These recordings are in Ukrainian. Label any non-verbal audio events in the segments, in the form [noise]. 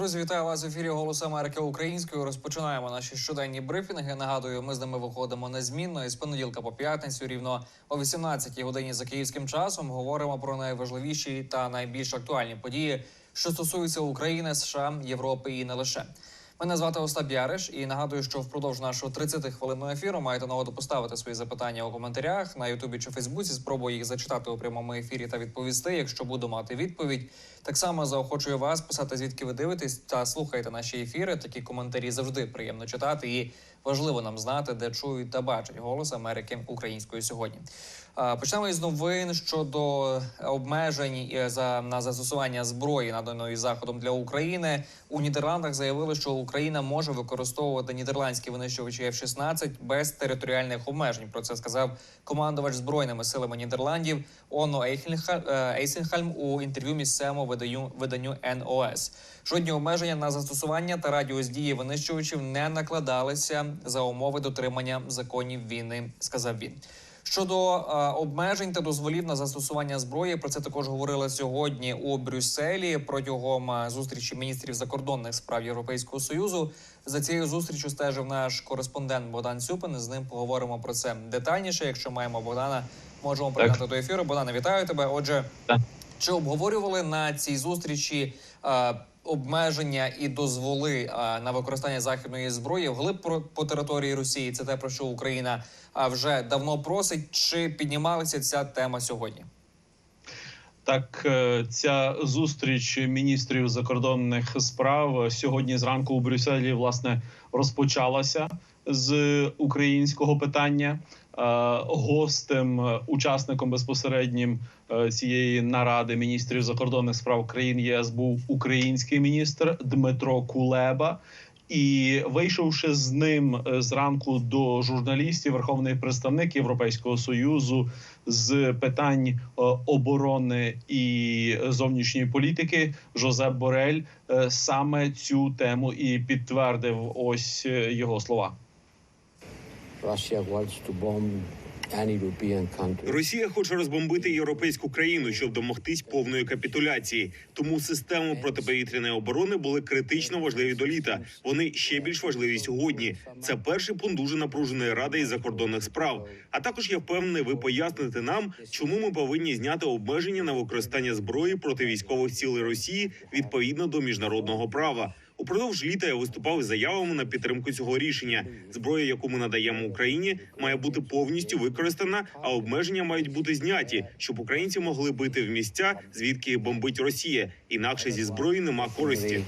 Друзі, вітаю вас в ефірі Голос Америки українською. Розпочинаємо наші щоденні брифінги. Нагадую, ми з ними виходимо незмінно і з понеділка по п'ятницю, рівно о 18-й годині за київським часом. Говоримо про найважливіші та найбільш актуальні події, що стосуються України, США, Європи і не лише. Мене звати Остап Яриш і нагадую, що впродовж нашого 30 хвилинного ефіру маєте нагоду поставити свої запитання у коментарях на Ютубі чи Фейсбуці. Спробую їх зачитати у прямому ефірі та відповісти. Якщо буду мати відповідь, так само заохочую вас писати звідки ви дивитесь та слухаєте наші ефіри. Такі коментарі завжди приємно читати і важливо нам знати, де чують та бачать голос Америки українською сьогодні. Почнемо із новин щодо обмежень е, за на застосування зброї, наданої заходом для України. У Нідерландах заявили, що Україна може використовувати нідерландські винищувачі F-16 без територіальних обмежень. Про це сказав командувач збройними силами Нідерландів Оно е, Ейсенхальм у інтерв'ю місцевому виданню виданню НОС. Жодні обмеження на застосування та радіус дії винищувачів не накладалися за умови дотримання законів війни, сказав він. Щодо е, обмежень та дозволів на застосування зброї, про це також говорили сьогодні у Брюсселі протягом е, зустрічі міністрів закордонних справ Європейського союзу. За цією зустрічю стежив наш кореспондент Богдан Цюпин. З ним поговоримо про це детальніше. Якщо маємо Богдана, можемо прийняти до ефіру. Богдане, вітаю тебе. Отже, Так. чи обговорювали на цій зустрічі е, обмеження і дозволи на використання західної зброї вглиб по території Росії? Це те про що Україна вже давно просить. Чи піднімалася ця тема сьогодні? Так, е, ця зустріч міністрів закордонних справ сьогодні зранку у Брюсселі власне розпочалася з українського питання. Е, Гостем, е, учасником безпосереднім е, цієї наради міністрів закордонних справ країн ЄС був український міністр Дмитро Кулеба. І вийшовши з ним зранку до журналістів, верховний представник Європейського союзу з питань оборони і зовнішньої політики Жозеп Борель саме цю тему і підтвердив ось його слова. Росія хоче розбомбити європейську країну, щоб домогтись повної капітуляції. Тому системи протиповітряної оборони були критично важливі до літа. Вони ще більш важливі сьогодні. Це перший пункт дуже напруженої ради із закордонних справ. А також я впевнений, ви поясните нам, чому ми повинні зняти обмеження на використання зброї проти військових цілей Росії відповідно до міжнародного права. Упродовж літа я виступав із заявами на підтримку цього рішення. Зброя, яку ми надаємо Україні, має бути повністю використана, а обмеження мають бути зняті, щоб українці могли бити в місця, звідки бомбить Росія. Інакше зі зброї нема користі.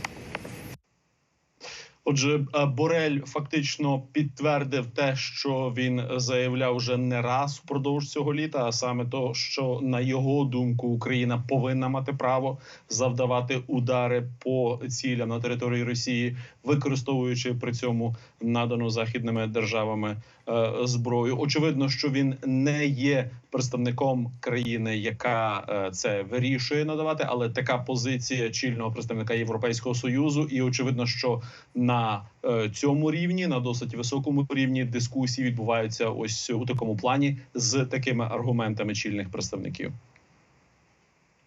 Отже, е, Борель фактично підтвердив те, що він заявляв вже не раз впродовж цього літа, а саме то, що на його думку Україна повинна мати право завдавати удари по цілям на території Росії, використовуючи при цьому надану західними державами е, зброю. Очевидно, що він не є представником країни, яка е, це вирішує надавати, але така позиція чільного представника Європейського союзу, і очевидно, що на е, цьому рівні, на досить високому рівні, дискусії відбуваються ось у такому плані з такими аргументами чільних представників.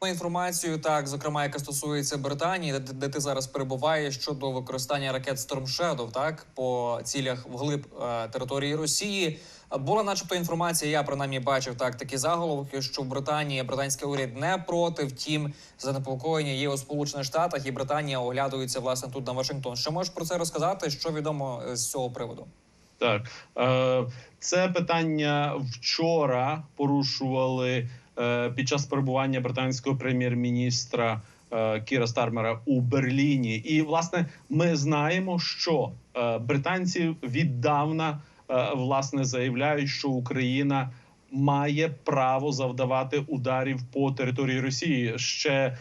Інформацію, так зокрема, яка стосується Британії, де, де ти зараз перебуваєш щодо використання ракет Storm Shadow, так по цілях вглиб е, території Росії. Була, начебто, інформація. Я принаймні бачив так такі заголовки, що в Британії британський уряд не проти. Втім, занепокоєння є у Сполучених Штатах, і Британія оглядується власне тут на Вашингтон. Що можеш про це розказати? Що відомо е, з цього приводу? Так, е, це питання вчора порушували е, під час перебування британського прем'єр-міністра Кіра Стармера у Берліні. І власне ми знаємо, що британці віддавна власне заявляють, що Україна. Має право завдавати ударів по території Росії. Ще е,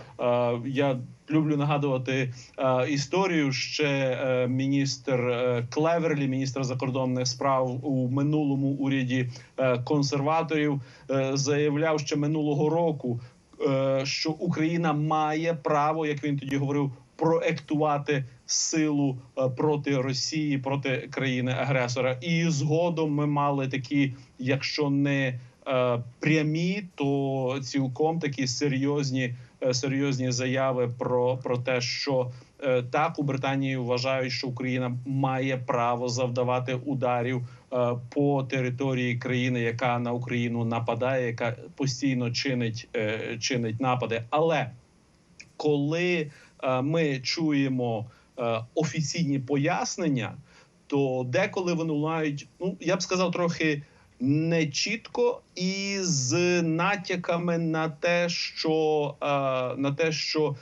я люблю нагадувати е, історію. Ще е, міністр е, Клеверлі, міністр закордонних справ у минулому уряді е, консерваторів, е, заявляв ще минулого року, е, що Україна має право, як він тоді говорив, проектувати силу е, проти Росії, проти країни-агресора. І згодом ми мали такі, якщо не е, прямі, то цілком такі серйозні, е, серйозні заяви про, про те, що Так, у Британії вважають, що Україна має право завдавати ударів по території країни, яка на Україну нападає, яка постійно чинить, чинить напади. Але коли ми чуємо офіційні пояснення, то деколи вони лунають, ну я б сказав, трохи не чітко і з натяками на те, що е, на те, що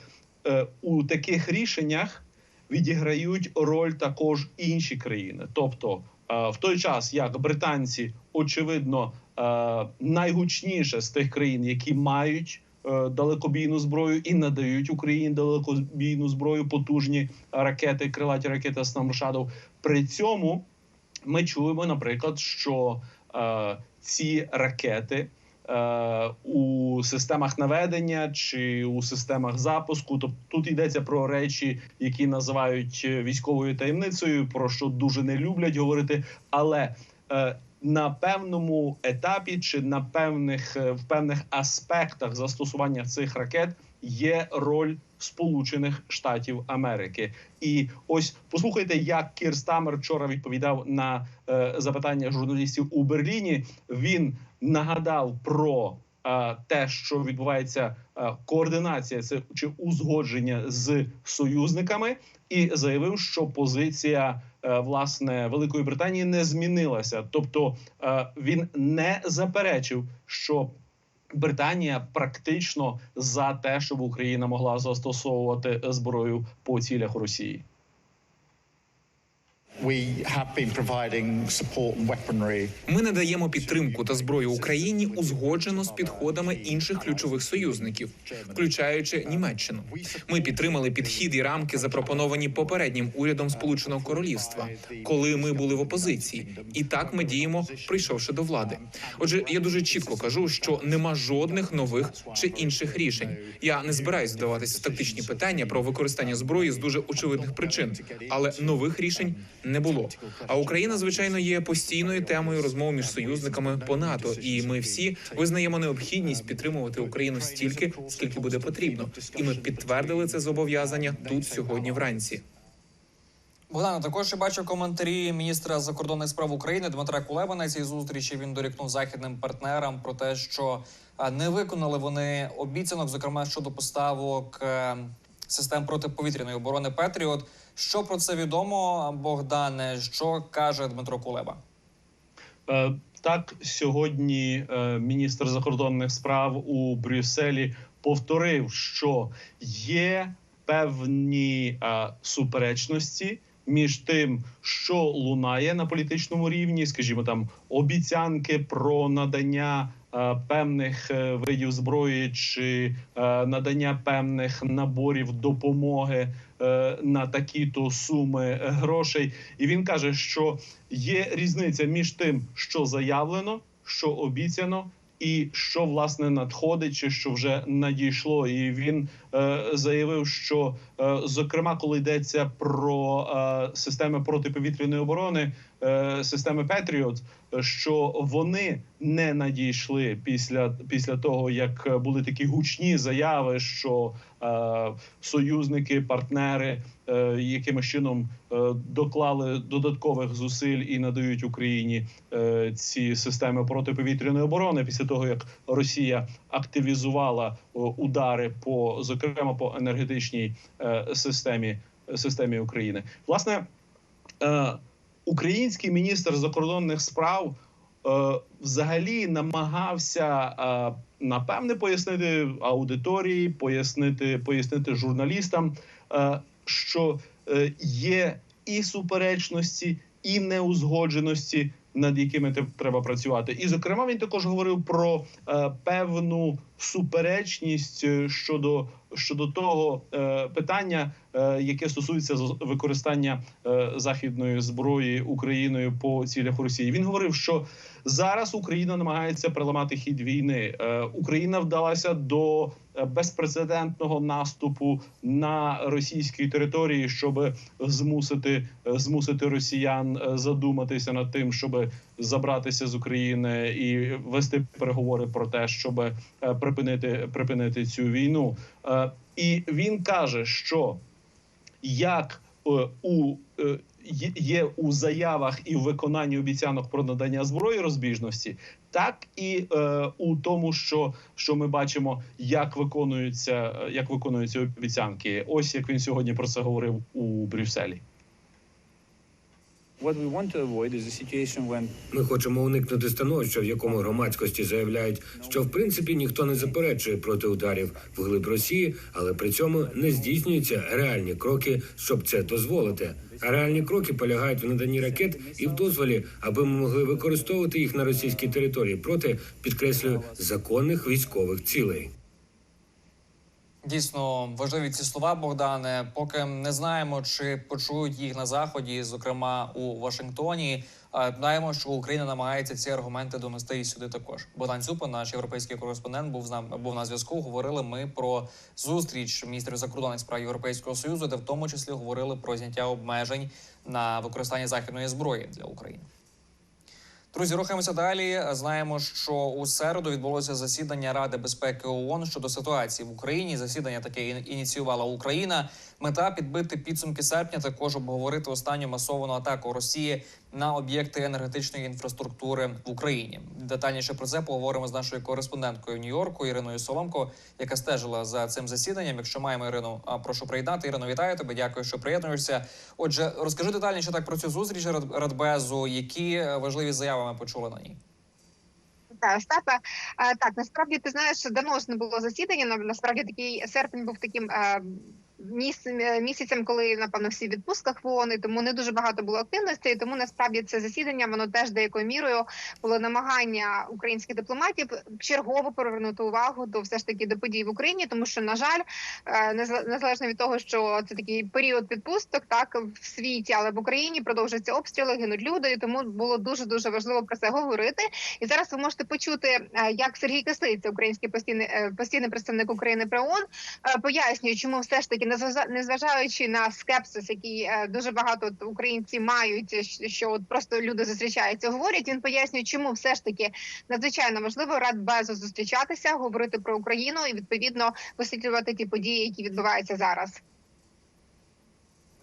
е, у таких рішеннях відіграють роль також інші країни. Тобто, е, в той час як британці, очевидно, е, найгучніше з тих країн, які мають е, далекобійну зброю і надають Україні далекобійну зброю, потужні ракети, крилаті ракети Shadow. При цьому ми чуємо, наприклад, що е, ці ракети е, у системах наведення чи у системах запуску, тобто тут йдеться про речі, які називають е, військовою таємницею, про що дуже не люблять говорити, але е, на певному етапі чи на певних е, в певних аспектах застосування цих ракет є роль Сполучених Штатів Америки. І ось послухайте, як Кір Стамер вчора відповідав на е, запитання журналістів у Берліні. Він нагадав про те, що відбувається координація чи узгодження з союзниками, і заявив, що позиція власне Великої Британії не змінилася. Тобто він не заперечив, що Британія практично за те, щоб Україна могла застосовувати зброю по цілях Росії. Ми надаємо підтримку та зброю Україні узгоджено з підходами інших ключових союзників, включаючи Німеччину. Ми підтримали підхід і рамки, запропоновані попереднім урядом Сполученого Королівства, коли ми були в опозиції. І так ми діємо, прийшовши до влади. Отже, я дуже чітко кажу, що нема жодних нових чи інших рішень. Я не збираюсь вдаватися в тактичні питання про використання зброї з дуже очевидних причин, але нових рішень не було. А Україна, звичайно, є постійною темою розмов між союзниками по НАТО, і ми всі визнаємо необхідність підтримувати Україну стільки, скільки буде потрібно. І ми підтвердили це зобов'язання тут сьогодні вранці. Богдана, також я бачив коментарі міністра закордонних справ України Дмитра Кулеба на цій зустрічі. Він дорікнув західним партнерам про те, що не виконали вони обіцянок, зокрема щодо поставок е, систем протиповітряної оборони Петріот. Що про це відомо, Богдане? Що каже Дмитро Кулеба? Е, Так, сьогодні е, міністр закордонних справ у Брюсселі повторив, що є певні е, суперечності між тим, що лунає на політичному рівні, скажімо, там обіцянки про надання е, певних е, видів зброї чи е, надання певних наборів допомоги е, на такі-то суми грошей. І він каже, що є різниця між тим, що заявлено, що обіцяно. І що власне надходить, чи що вже надійшло, і він е, заявив, що е, зокрема, коли йдеться про е, системи протиповітряної оборони, е, системи Петріот, що вони не надійшли після, після того, як були такі гучні заяви, що е, союзники, партнери е, якимось чином е, доклали додаткових зусиль і надають Україні е, ці системи протиповітряної оборони після того, як Росія активізувала удари по зокрема по енергетичній е, системі системі України. Власне, е, український міністр закордонних справ е, взагалі намагався напевне пояснити аудиторії, пояснити, пояснити журналістам, що є і суперечності, і неузгодженості. Над якими треба працювати, і зокрема він також говорив про е, певну суперечність е, щодо щодо того е, питання, е, яке стосується використання західної зброї Україною по цілях Росії. Він говорив, що зараз Україна намагається переламати хід війни. Україна вдалася до безпрецедентного наступу на російській території, щоб змусити змусити росіян задуматися над тим, щоб забратися з України і вести переговори про те, щоб е, припинити припинити цю війну. Е, І він каже, що як е, у є- у заявах і в виконанні обіцянок про надання зброї розбіжності, так і е, у тому, що, що ми бачимо, як виконуються, як виконуються обіцянки. Ось як він сьогодні про це говорив у Брюсселі. Ми хочемо уникнути становища, в якому громадськості заявляють, що в принципі ніхто не заперечує проти ударів в глиб Росії, але при цьому не здійснюються реальні кроки, щоб це дозволити. А реальні кроки полягають в наданні ракет і в дозволі, аби ми могли використовувати їх на російській території проти підкреслюю законних військових цілей. Дійсно важливі ці слова, Богдане. Поки не знаємо, чи почують їх на заході, зокрема у Вашингтоні. Знаємо, що Україна намагається ці аргументи донести і сюди також. Богдан Цюпа, наш європейський кореспондент, був з нами був на зв'язку. Говорили ми про зустріч міністрів закордонних справ Європейського союзу, де в тому числі говорили про зняття обмежень на використання західної зброї для України. Друзі, рухаємося далі. Знаємо, що у середу відбулося засідання Ради безпеки ООН щодо ситуації в Україні. Засідання таке ін- ініціювала Україна. Мета підбити підсумки серпня, також обговорити останню масовану атаку Росії на об'єкти енергетичної інфраструктури в Україні. Детальніше про це поговоримо з нашою кореспонденткою Нью-Йорку Іриною Соломко, яка стежила за цим засіданням. Якщо маємо Ірину, прошу приєднати. Ірино, вітаю тебе. Дякую, що приєднуєшся. Отже, розкажи детальніше так про цю зустріч Рад- Радбезу. Які е, важливі заяви ми почули на ній? Остапе. Е, Так, насправді ти знаєш, давно ж не було засідання. на- Насправді такий серпень був таким. Міс- Місяцем, коли напевно всі в відпустках в ООН, і тому не дуже багато було активності. Тому насправді це засідання воно теж деякою мірою було намагання українських дипломатів чергово повернути увагу до все ж таки до подій в Україні, тому що на жаль, е, незале- незалежно від того, що це такий період відпусток, так в світі, але в Україні продовжуються обстріли, гинуть люди, тому було дуже дуже важливо про це говорити. І зараз ви можете почути, е, як Сергій Кислиця, український постійний е, постійний представник України при ООН, пояснює, чому все ж таки, незважаючи на скепсис, який е, дуже багато українці мають, е, що- от просто люди зустрічаються, говорять. Він пояснює, чому все ж таки надзвичайно важливо рад безу зустрічатися, говорити про Україну і відповідно висвітлювати ті події, які відбуваються зараз.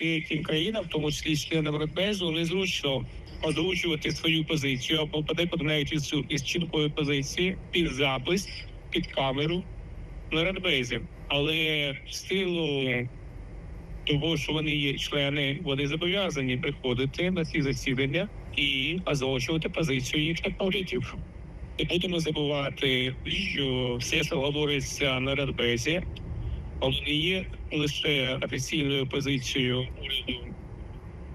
деяким країнам, в тому числі членам Радбезу, незручно озвучувати свою позицію або навіть відсутність чіткої позиції під запис, під камеру на Радбезі. Але в силу того, що вони є члени, вони зобов'язані приходити на ці засідання і озвучувати позицію їхніх урядів. Не будемо забувати, що все, що говориться на Радбезі, воно не є лише офіційною позицією уряду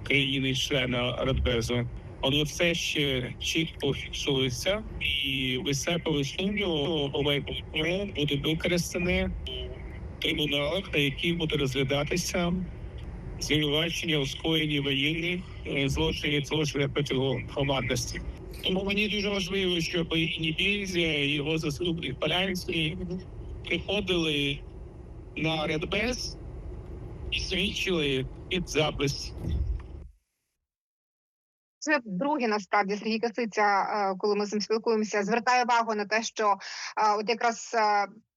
країни-члена Радбезу. Воно все ще чітко фіксується, і високо сумніву майбутньому буде використане трибуналах, на яких буде розглядатися звинувачення у скоєнні воєнних е, злочинів злочинів проти громадності. Тому мені дуже важливо, щоб і і його заступник Полянський приходили на Радбез і свідчили під запис Це друге насправді Сергій Касиця, е, коли ми з ним спілкуємося, звертає увагу на те, що е, от якраз.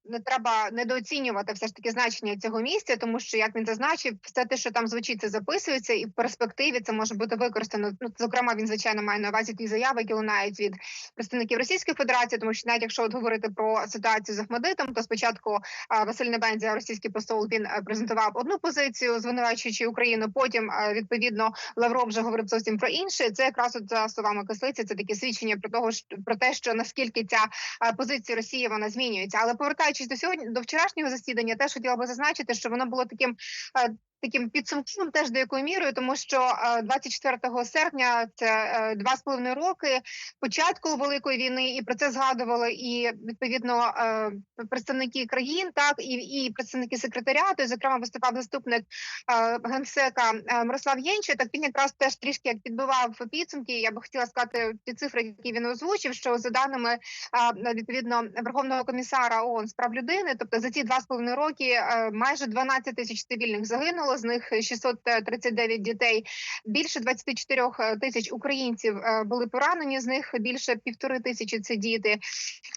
Не треба недооцінювати все ж таки значення цього місця, тому що як він зазначив, все те, що там звучить, це записується, і в перспективі це може бути використано. Ну зокрема, він звичайно має на увазі ті заяви, які лунають від представників Російської Федерації, тому що навіть якщо от говорити про ситуацію з Ахмедитом, то спочатку е, Василь Небензя, російський посол, він е, презентував одну позицію, звинувачуючи Україну. Потім е, відповідно Лавров вже говорив зовсім про інше. Це якраз от за словами Кислиці, це таке свідчення про того, що про те, що наскільки ця позиція Росії вона змінюється. Але повертаючись до сьогодні до вчорашнього засідання, теж хотіла би зазначити, що воно було таким. Е, Таким підсумковим теж деякою мірою, тому що е, 24 серпня це е, два з половиною роки початку великої війни, і про це згадували і відповідно е, представники країн, так і, і представники секретаріату. І, зокрема, виступав заступник е, генсека е, Мирослав Єнче. Так він якраз теж трішки як підбивав підсумки. Я би хотіла сказати ті цифри, які він озвучив. Що за даними е, відповідно Верховного комісара ООН з прав людини, тобто за ці два з половиною роки е, майже 12 тисяч цивільних загинуло. Загинуло, з них 639 дітей. Більше 24 тисяч українців е, були поранені. З них більше півтори тисячі це діти.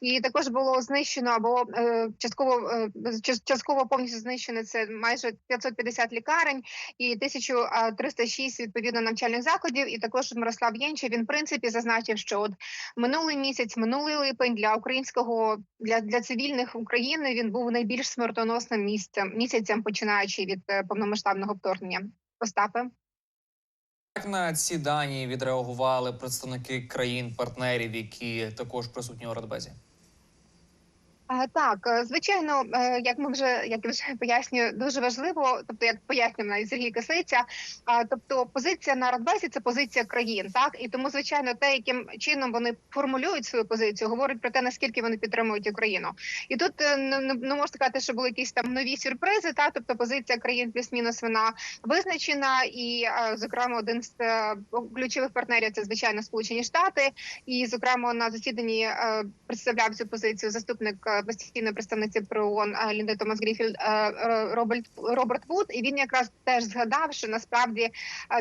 І також було знищено або е, частково е, час- частково повністю знищено це майже 550 лікарень і 1306 відповідно навчальних закладів. І також Мирослав Єнче він в принципі зазначив, що от минулий місяць, минулий липень для українського для, для цивільних України він був найбільш смертоносним місцем місяцем, починаючи від е, повномасштабного вторгнення. Остапе. Як на ці дані відреагували представники країн-партнерів, які також присутні у Радбезі? А, Так, е, звичайно, е, як ми вже як я вже [laughs] пояснюю, дуже важливо, тобто як пояснює навіть Сергій Кислиця, тобто позиція на Радбезі це позиція країн, так і тому, звичайно, те, яким чином вони формулюють свою позицію, говорить про те, наскільки вони підтримують Україну. І тут е, не, не, не можна сказати, що були якісь там нові сюрпризи. Та тобто позиція країн плюс-мінус вона визначена, і е, зокрема один з е, ключових партнерів це звичайно Сполучені Штати. І зокрема на засіданні е, представляв цю позицію заступник е, постійної представниці при ООН Лінда Томас Гріфілд Роберт Роберт Вуд. І він якраз теж згадав, що насправді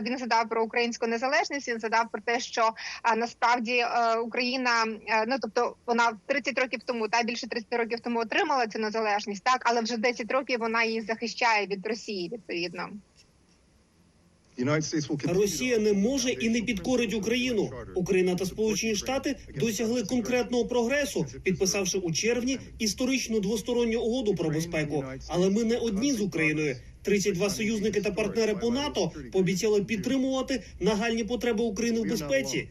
він згадав про українську незалежність. Він згадав про те, що насправді Україна, ну тобто вона 30 років тому, та більше 30 років тому отримала цю незалежність, так але вже 10 років вона її захищає від Росії відповідно. Росія не може і не підкорить Україну. Україна та Сполучені Штати досягли конкретного прогресу, підписавши у червні історичну двосторонню угоду про безпеку. Але ми не одні з Україною. 32 союзники та партнери по НАТО пообіцяли підтримувати нагальні потреби України в безпеці.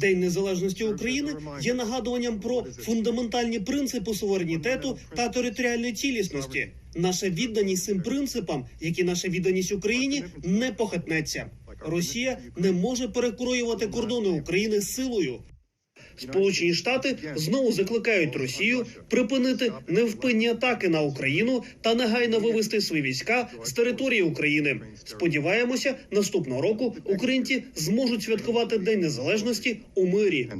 День незалежності України є нагадуванням про фундаментальні принципи суверенітету та територіальної цілісності. Наша відданість цим принципам, як і наша відданість Україні, не похитнеться. Росія не може перекроювати кордони України силою. Сполучені Штати знову закликають Росію припинити невпинні атаки на Україну та негайно вивести свої війська з території України. Сподіваємося, наступного року українці зможуть святкувати День Незалежності у мирі.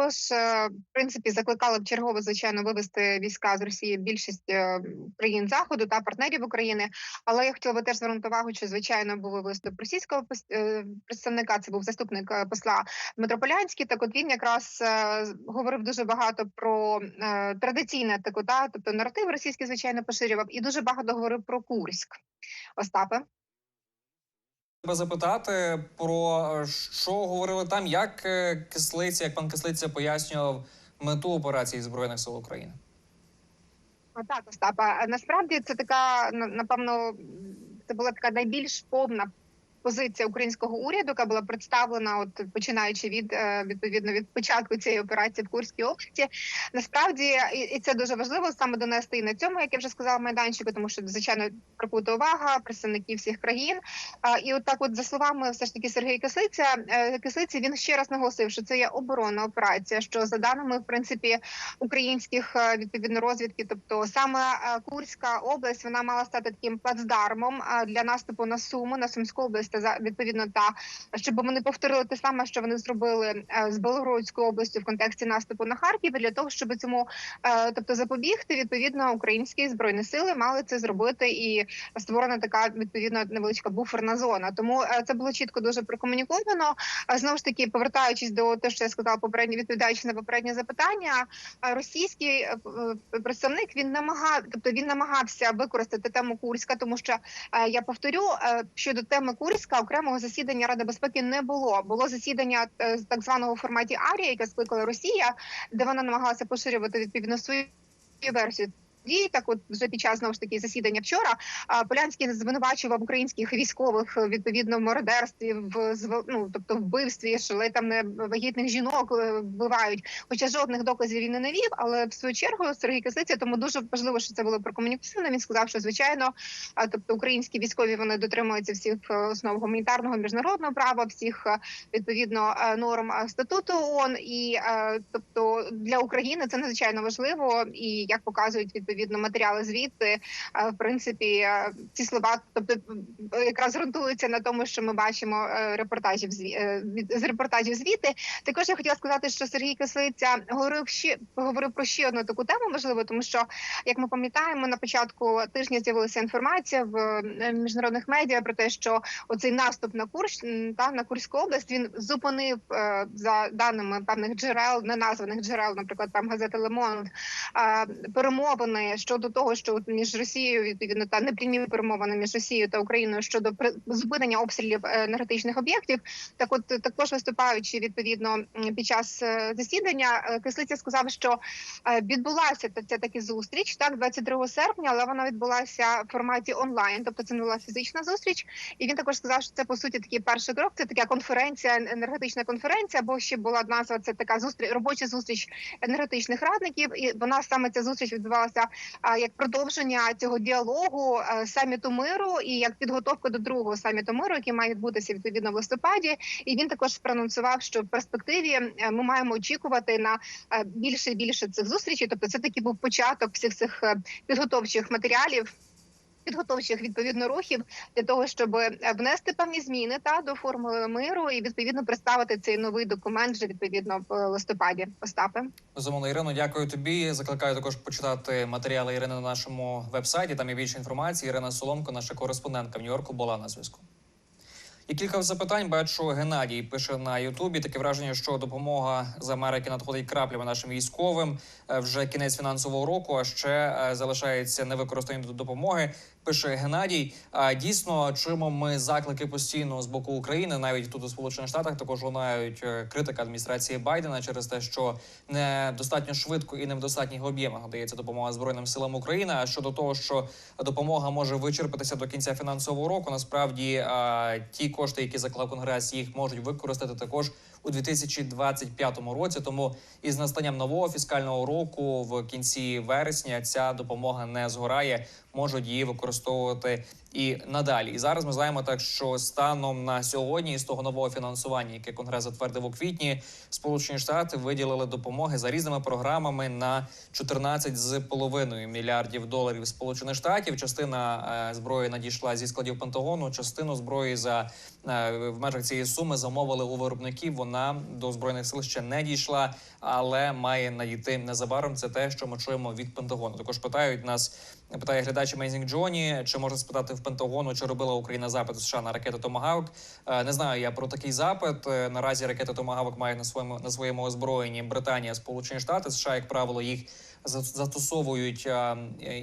Також, е, в принципі, закликали б чергово, звичайно, вивести війська з Росії більшість е, країн заходу та партнерів України. Але я хотіла би теж звернути увагу, що звичайно був виступ російського е, представника. Це був заступник посла Дмитро Полянський. Так, от він якраз говорив дуже багато про традиційне таку, та тобто наратив російський, звичайно, поширював, і дуже багато говорив про Курськ. Остапе. Треба запитати про е, що говорили там, як е, кислиця, як пан кислиця пояснював мету операції збройних сил України. Так, Остапа. Насправді це така на- напевно, це була така найбільш повна позиція українського уряду, яка була представлена, от починаючи від е, відповідно від початку цієї операції в Курській області. Насправді, і, це дуже важливо саме донести і на цьому, як я вже сказала, майданчику, тому що звичайно прикута увага представників всіх країн. І от так, от за словами, все ж таки Сергія Кислиця, е, Кислиці, він ще раз наголосив, що це є оборонна операція. Що за даними в принципі українських е, відповідно розвідки, тобто саме Курська область, вона мала стати таким плацдармом для наступу на Суму, на Сумську область за відповідно та щоб вони повторили те саме, що вони зробили е, з Белгородською областю в контексті наступу на Харків. Для того, щоб цьому е, тобто запобігти, відповідно українські збройні сили мали це зробити, і створена така відповідно невеличка буферна зона. Тому е, це було чітко дуже прокомуніковано. Знову ж таки, повертаючись до те, що я сказала попередньо, відповідаючи на попереднє запитання, російський представник він намагав, тобто він намагався використати тему Курська, тому що я повторю щодо теми Курська окремого засідання Ради безпеки не було. Було засідання е, з так званого форматі Арія, яке скликала Росія, де вона намагалася поширювати відповідно свою версію. І так, от вже під час знову ж таки засідання вчора Полянський звинувачував українських військових відповідно в мародерстві, в ну, тобто вбивстві, що там не вагітних жінок е, вбивають. Хоча жодних доказів він не навів. Але в свою чергу Сергій Кислиця, тому дуже важливо, що це було прокомуніковано. Він сказав, що звичайно, тобто українські військові вони дотримуються всіх е, основ гуманітарного міжнародного права, всіх е, відповідно норм статуту ООН. І тобто для України це надзвичайно важливо, і як показують відповідно відповідно матеріали звідти. Е, В принципі, е, ці слова, тобто е, якраз ґрунтуються на тому, що ми бачимо репортажів з репортажів звідти. Також я хотіла сказати, що Сергій Кислиця говорив ще говорив про ще одну таку тему важливу, тому що як ми пам'ятаємо, на початку тижня з'явилася інформація в міжнародних медіа про те, що оцей наступ на Курщ та на Курську область він зупинив за даними певних джерел, неназваних джерел, наприклад, там газети Лемонд, е, перемовини щодо того, що між Росією та непрямі перемовини між Росією та Україною щодо зупинення обстрілів е, енергетичних об'єктів. Так, от також виступаючи відповідно під час е, засідання, е, Кислиця сказав, що відбулася та- ця таки зустріч так 22 серпня, але вона відбулася в форматі онлайн, тобто це не була фізична зустріч. І він також сказав, що це по суті такий перший крок. Це така конференція, енергетична конференція, або ще була назва це така зустріч, робоча зустріч енергетичних радників. І вона саме ця зустріч відбувалася як продовження цього діалогу е, саміту миру і як підготовка до другого саміту миру, який має відбутися відповідно в листопаді. І він також проанонсував, що в перспективі е, ми маємо очікувати на е, більше і більше цих зустрічей. Тобто, це такий був початок всіх цих підготовчих матеріалів. Підготовчих відповідно рухів для того, щоб е, внести певні зміни та до формули миру і відповідно представити цей новий документ вже відповідно в листопаді. Остапе. Безумовно, Ірино, дякую тобі. Закликаю також почитати матеріали Ірини на нашому вебсайті. Там є більше інформації. Ірина Соломко, наша кореспондентка в Нью-Йорку, була на зв'язку. І кілька запитань бачу. Геннадій пише на Ютубі. Таке враження, що допомога з Америки надходить краплями нашим військовим. Е, Вже кінець фінансового року, а ще е, залишається невикористані допомоги. Пише Геннадій. А дійсно чуємо ми заклики постійно з боку України, навіть тут у Сполучених Штатах також лунають е, критика адміністрації Байдена через те, що не достатньо швидко і не в достатніх об'ємах надається допомога збройним силам України. А щодо того, що допомога може вичерпатися до кінця фінансового року, насправді ті кошти, які заклав конгрес, їх можуть використати також у 2025 році. Тому із настанням нового фіскального року в кінці вересня ця допомога не згорає, можуть її використовувати і надалі. І зараз ми знаємо так, що станом на сьогодні з того нового фінансування, яке конгрес затвердив у квітні, Сполучені Штати виділили допомоги за різними програмами на 14 з половиною мільярдів доларів Сполучених Штатів. Частина е, зброї надійшла зі складів Пентагону. Частину зброї за е, в межах цієї суми замовили у виробників. Вона до збройних сил ще не дійшла, але має надійти незабаром. Це те, що ми чуємо від Пентагону. Також питають нас. Питає глядач Amazing Джоні, чи можна спитати в Пентагону, чи робила Україна запит США на ракети Томагавк? Е, Не знаю я про такий запит. Е, Наразі ракети Томагавк має на своєму на своєму озброєнні Британія, Сполучені Штати. США, як правило, їх застосовують е,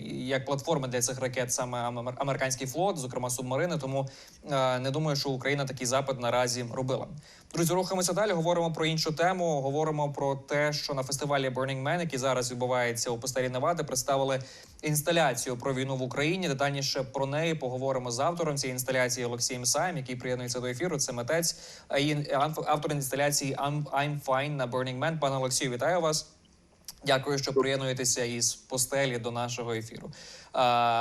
як платформи для цих ракет саме амер- американський флот, зокрема субмарини. Тому не думаю, що Україна такий запит наразі робила. Друзі, рухаємося далі. Говоримо про іншу тему. Говоримо про те, що на фестивалі Burning Man, який зараз відбувається у пустелі Невади, представили інсталяцію про війну в Україні. Детальніше про неї поговоримо з автором цієї інсталяції Олексієм Саєм, який приєднується до ефіру. Це митець і автор інсталяції I'm, I'm Fine на Burning Man. Пане Олексію, вітаю вас. Дякую, що приєднуєтеся із постелі до нашого ефіру.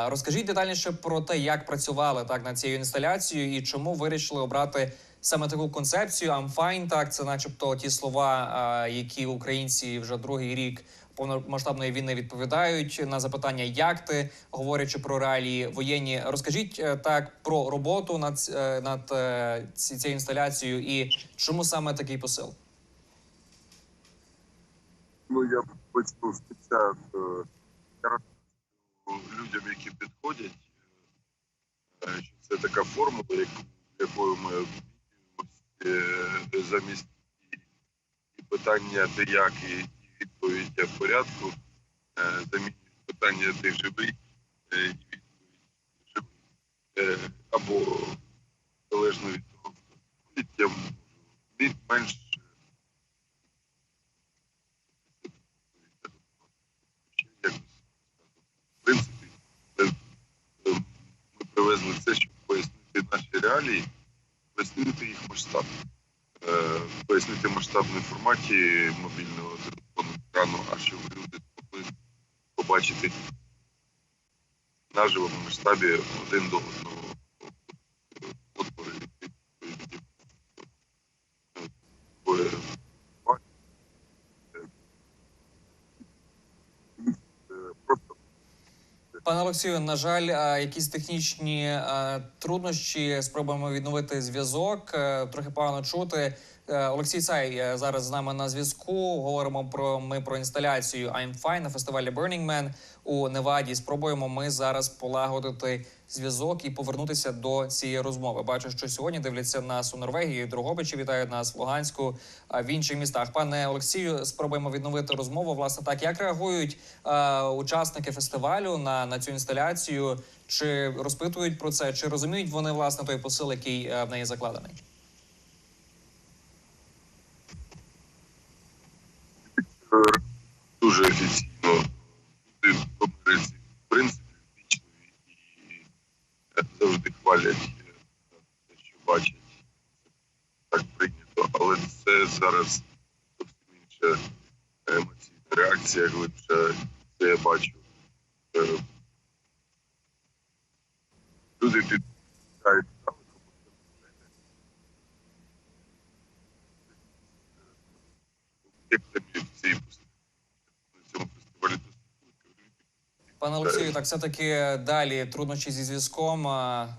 Розкажіть детальніше про те, як працювали так над цією інсталяцією і чому вирішили обрати саме таку концепцію. I'm fine, так це, начебто, ті слова, які українці вже другий рік повномасштабної війни відповідають на запитання, як ти говорячи про реалії воєнні. Розкажіть е, так про роботу над е, над е, цією інсталяцією і чому саме такий посил. Ну, я почну спочатку людям, які підходять, що це така формула, якою ми замість і, питання ти як, і, відповідь в порядку, е, замінюють питання ти живий, е, і відповідь живий. Е, Або залежно від того, хто я можу більш-менш якось в принципі, е, е, ми привезли це, щоб пояснити наші реалії, пояснити їх масштаб. Е, Пояснити масштаб не в форматі мобільного телефону екрану, а щоб люди змогли побачити наживо в масштабі один до одного отвори відповіді. Е, е, просто Пане Олексію, на жаль, якісь технічні труднощі. Спробуємо відновити зв'язок. Е, Трохи погано чути. Е, Олексій Сай е, зараз з нами на зв'язку. Говоримо про ми про інсталяцію I'm Fine на фестивалі Burning Man у Неваді. Спробуємо ми зараз полагодити зв'язок і повернутися до цієї розмови. Бачу, що сьогодні дивляться нас у Норвегії, Дрогобичі вітають нас в Луганську, а в інших містах. Пане Олексію, спробуємо відновити розмову. Власне, так як реагують е, учасники фестивалю на, на цю інсталяцію? Чи розпитують про це? Чи розуміють вони власне той посил, який е, в неї закладений? Дуже офіційно Америці, в принципі, вічливі і завжди хвалять е, те, що бачать. Так прийнято. Але це зараз зовсім інша емоційна реакція, глибша. Це я бачу. Е, Люди підтримують в цій на цьому фестивалі Пане Олексію, так все таки далі труднощі зі зв'язком.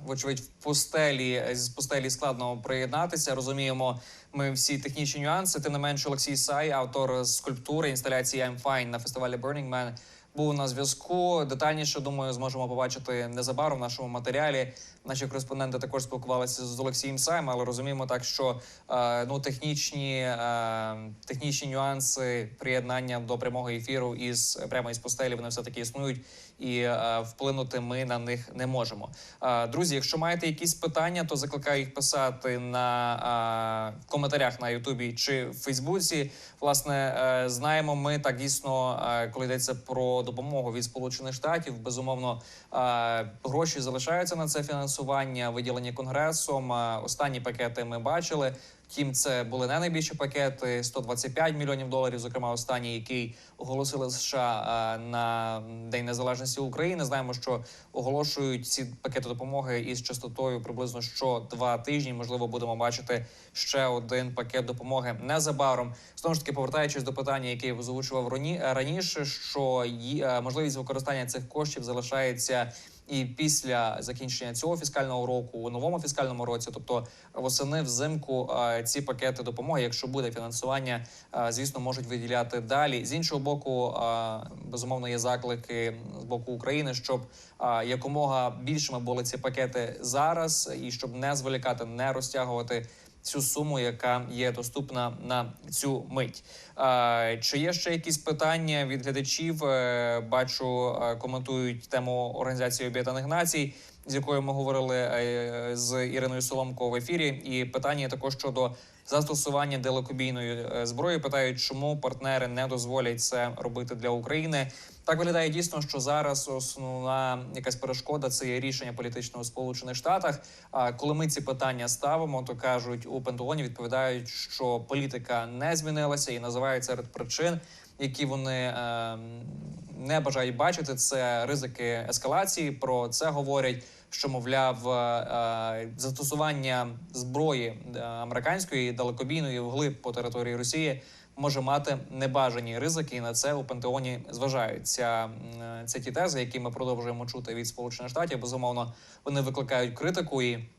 Вочевидь, в пустелі з пустелі складно приєднатися. Розуміємо, ми всі технічні нюанси. Тим не менше, Олексій Сай, автор скульптури інсталяції I'm Fine на фестивалі Burning Man, був на зв'язку. Детальніше думаю, зможемо побачити незабаром в нашому матеріалі. Наші кореспонденти також спілкувалися з Олексієм Сайм, але розуміємо так, що е, ну технічні, е, технічні нюанси приєднання до прямого ефіру із прямо із постелі вони все таки існують, і е, вплинути ми на них не можемо. Е, друзі, якщо маєте якісь питання, то закликаю їх писати на е, коментарях на Ютубі чи в Фейсбуці. Власне, знаємо, ми так дійсно, коли йдеться про допомогу від Сполучених Штатів, безумовно гроші залишаються на це фінансування, виділені конгресом. Останні пакети ми бачили. Втім, це були не найбільші пакети 125 мільйонів доларів. Зокрема, останній, який оголосили США е, на День Незалежності України. Знаємо, що оголошують ці пакети допомоги із частотою приблизно що два тижні. Можливо, будемо бачити ще один пакет допомоги незабаром. Знову ж таки, повертаючись до питання, яке я озвучував рані- раніше, що е, можливість використання цих коштів залишається. І після закінчення цього фіскального року у новому фіскальному році, тобто восени взимку, е, ці пакети допомоги, якщо буде фінансування, е, звісно, можуть виділяти далі. З іншого боку, е, безумовно, є заклики з боку України, щоб якомога більшими були ці пакети зараз, і щоб не зволікати, не розтягувати цю суму, яка є доступна на цю мить. Е, Чи є ще якісь питання від глядачів? Е, Бачу, е, коментують тему Організації Об'єднаних Націй, з якою ми говорили е, з Іриною Соломко в ефірі. І питання також щодо застосування далекобійної зброї. Питають, чому партнери не дозволять це робити для України. Так виглядає дійсно, що зараз основна якась перешкода це є рішення політичного Сполучених Штатах. А коли ми ці питання ставимо, то кажуть у Пентагоні відповідають, що політика не змінилася і називають серед причин, які вони е, не бажають бачити. Це ризики ескалації. Про це говорять. Що мовляв, е, застосування зброї е, американської далекобійної вглиб по території Росії може мати небажані ризики, і на це у Пентеоні зважають. Ця, е, це ті тези, які ми продовжуємо чути від Сполучених Штатів. Безумовно, вони викликають критику і.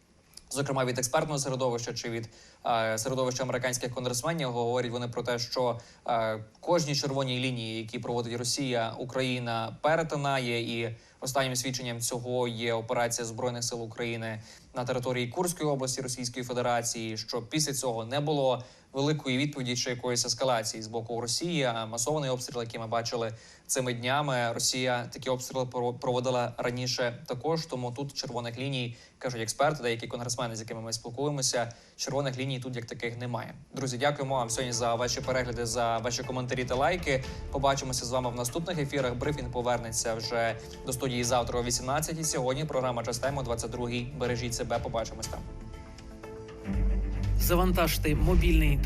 Зокрема, від експертного середовища чи від е, середовища американських конгресменів говорять вони про те, що е, кожні червоні лінії, які проводить Росія, Україна перетинає, і останнім свідченням цього є операція збройних сил України на території Курської області Російської Федерації. Що після цього не було великої відповіді чи якоїсь ескалації з боку Росії. А масований обстріл, який ми бачили цими днями, Росія такі обстріли про- проводила раніше також. Тому тут червоних ліній кажуть експерти, деякі конгресмени, з якими ми спілкуємося. Червоних ліній тут як таких немає. Друзі, дякуємо вам сьогодні за ваші перегляди, за ваші коментарі та лайки. Побачимося з вами в наступних ефірах. Брифінг повернеться вже до студії завтра о 18 Сьогодні програма Частемо 22 Бережіть себе. Побачимось там. Завантажте мобільний